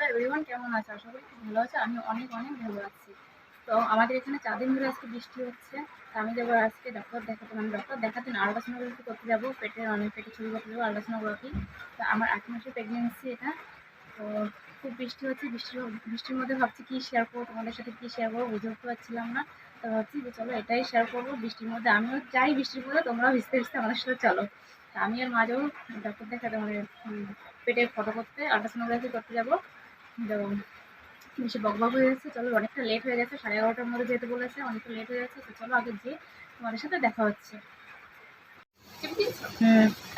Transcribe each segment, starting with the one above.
Hello everyone কেমন আছে? আশা ভালো আছে। আমি অনেক অনেক ভালো আছি। তো আমাদের এখানে চার দিন ধরে আজকে বৃষ্টি হচ্ছে। তো আমি যাব আজকে ডক্টর দেখাতে। মানে ডক্টর দেখাতে না আল্ট্রাসোনোগ্রাফি করতে যাব। পেটের অনেক পেটে ছবি করতে যাব, আল্ট্রাসোনোগ্রাফি। তো আমার আট মাসের প্রেগনেন্সি এটা। তো খুব বৃষ্টি হচ্ছে। বৃষ্টির বৃষ্টির মধ্যে ভাবছি কী শেয়ার করব, তোমাদের সাথে কী শেয়ার করব, বুঝে উঠতে পারছিলাম না। তো ভাবছি যে চলো এটাই শেয়ার করব। বৃষ্টির মধ্যে আমিও চাই বৃষ্টির মধ্যে, তোমরাও ভিজতে ভিজতে আমাদের সাথে চলো। আমি আর মা যাব ডক্টর দেখাতে। মানে পেটের ফটো করতে, আল্ট্রাসোনোগ্রাফি করতে যাব। তো বেশি বকবক হয়ে গেছে চলো অনেকটা লেট হয়ে গেছে সাড়ে এগারোটার মধ্যে যেতে বলেছে অনেকটা লেট হয়ে গেছে তো চলো আগে যে তোমাদের সাথে দেখা হচ্ছে।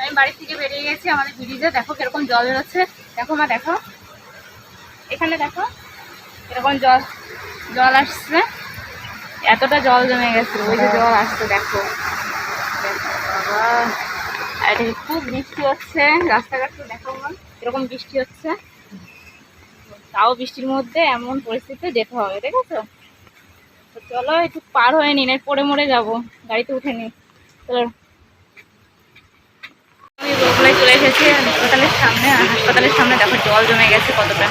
আমি বাড়ি থেকে বেরিয়ে গেছি আমাদের ব্রিজে দেখো কীরকম জল বেরোচ্ছে। দেখো মা দেখো। এখানে দেখো এরকম জল জল আসছে। এতটা জল জমে গেছে ওই যে জল আসছে দেখো। আর খুব বৃষ্টি হচ্ছে রাস্তাঘাটে দেখো এরকম বৃষ্টি হচ্ছে। তাও বৃষ্টির মধ্যে এমন পরিস্থিতিতে যেতে হবে, ঠিক আছে? তো চলো, একটু পার হয়ে নিন পড়ে মরে যাব। গাড়িতে উঠে নি চলো। চলে এসেছি, হাসপাতালের সামনে হাসপাতালের সামনে দেখো জল জমে গেছে কতটা।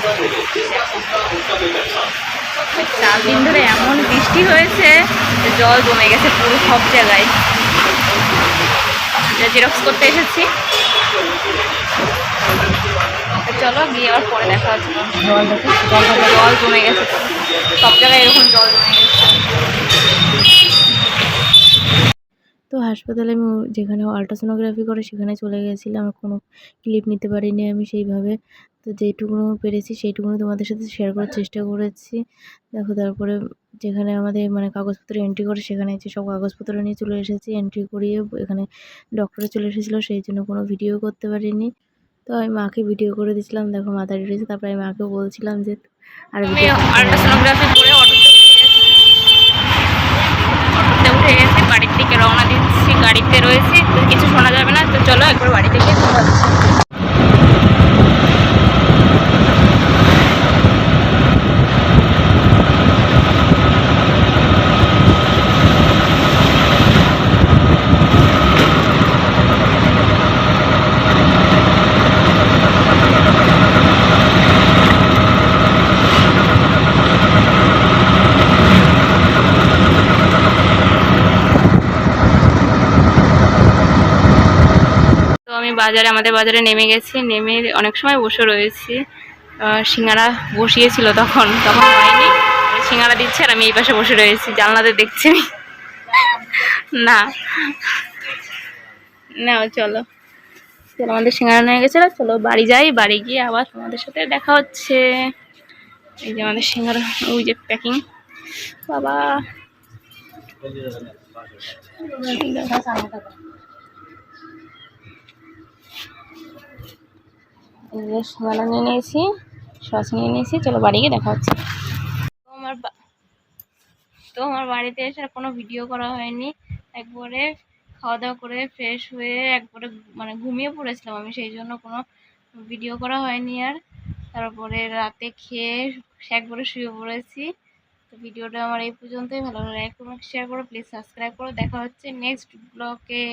চার দিন ধরে এমন বৃষ্টি হয়েছে জল জমে গেছে পুরো সব জায়গায়। জেরক্স করতে এসেছি। চলো, গিয়ে আবার পরে দেখা হচ্ছে। জল জমে গেছে সব জায়গায় এরকম জল জমে গেছে। তো হাসপাতালে আমি যেখানে আল্ট্রাসোনোগ্রাফি করে সেখানে চলে গেছিলাম কোনো ক্লিপ নিতে পারিনি আমি সেইভাবে। তো যেইটুকুনো পেরেছি সেইটুকুনো তোমাদের সাথে শেয়ার করার চেষ্টা করেছি। দেখো, তারপরে যেখানে আমাদের মানে কাগজপত্র এন্ট্রি করে সেখানে যে সব কাগজপত্র নিয়ে চলে এসেছি এন্ট্রি করিয়ে এখানে ডক্টরে চলে এসেছিল, সেই জন্য কোনো ভিডিও করতে পারিনি। তো আমি মাকে ভিডিও করে দিয়েছিলাম দেখো মাথা ডেটেছে তারপরে আমি মাকেও বলছিলাম যে আর বাড়ির দিকে রওনা দিচ্ছি গাড়িতে রয়েছে কিছু শোনা যাবে না তো চলো একবার বাড়িতে গিয়ে কথা হচ্ছে তো আমি বাজারে, আমাদের বাজারে নেমে গেছি, নেমে অনেক সময় বসে রয়েছি। সিঙ্গারা বসিয়েছিল তখন তখন হয়নি। সিঙ্গারা দিচ্ছে আর আমি এই পাশে বসে রয়েছি, জানলাতে দেখছি। না। নাও, চলো। চলো, আমাদের সিঙ্গারা নিয়ে গেছিল চলো বাড়ি যাই, বাড়ি গিয়ে আবার তোমাদের সাথে দেখা হচ্ছে। এই যে আমাদের সিঙ্গারা, ওই যে প্যাকিং বাবা। এই যে সিঙ্গারা নিয়ে নিয়েছি, সস নিয়ে নিয়েছি, চলো বাড়ি গিয়ে দেখা হচ্ছে। তো আমার তো আমার বাড়িতে এসে কোনো ভিডিও করা হয়নি। একবারে খাওয়া দাওয়া করে ফ্রেশ হয়ে একবারে মানে ঘুমিয়ে পড়েছিলাম আমি, সেই জন্য কোনো ভিডিও করা হয়নি আর। তারপরে রাতে খেয়ে একবারে শুয়ে পড়েছি। তো ভিডিওটা আমার এই পর্যন্তই, ভালো লাগে লাইক কমেন্ট শেয়ার করো প্লিজ সাবস্ক্রাইব করো। দেখা হচ্ছে নেক্সট ব্লগে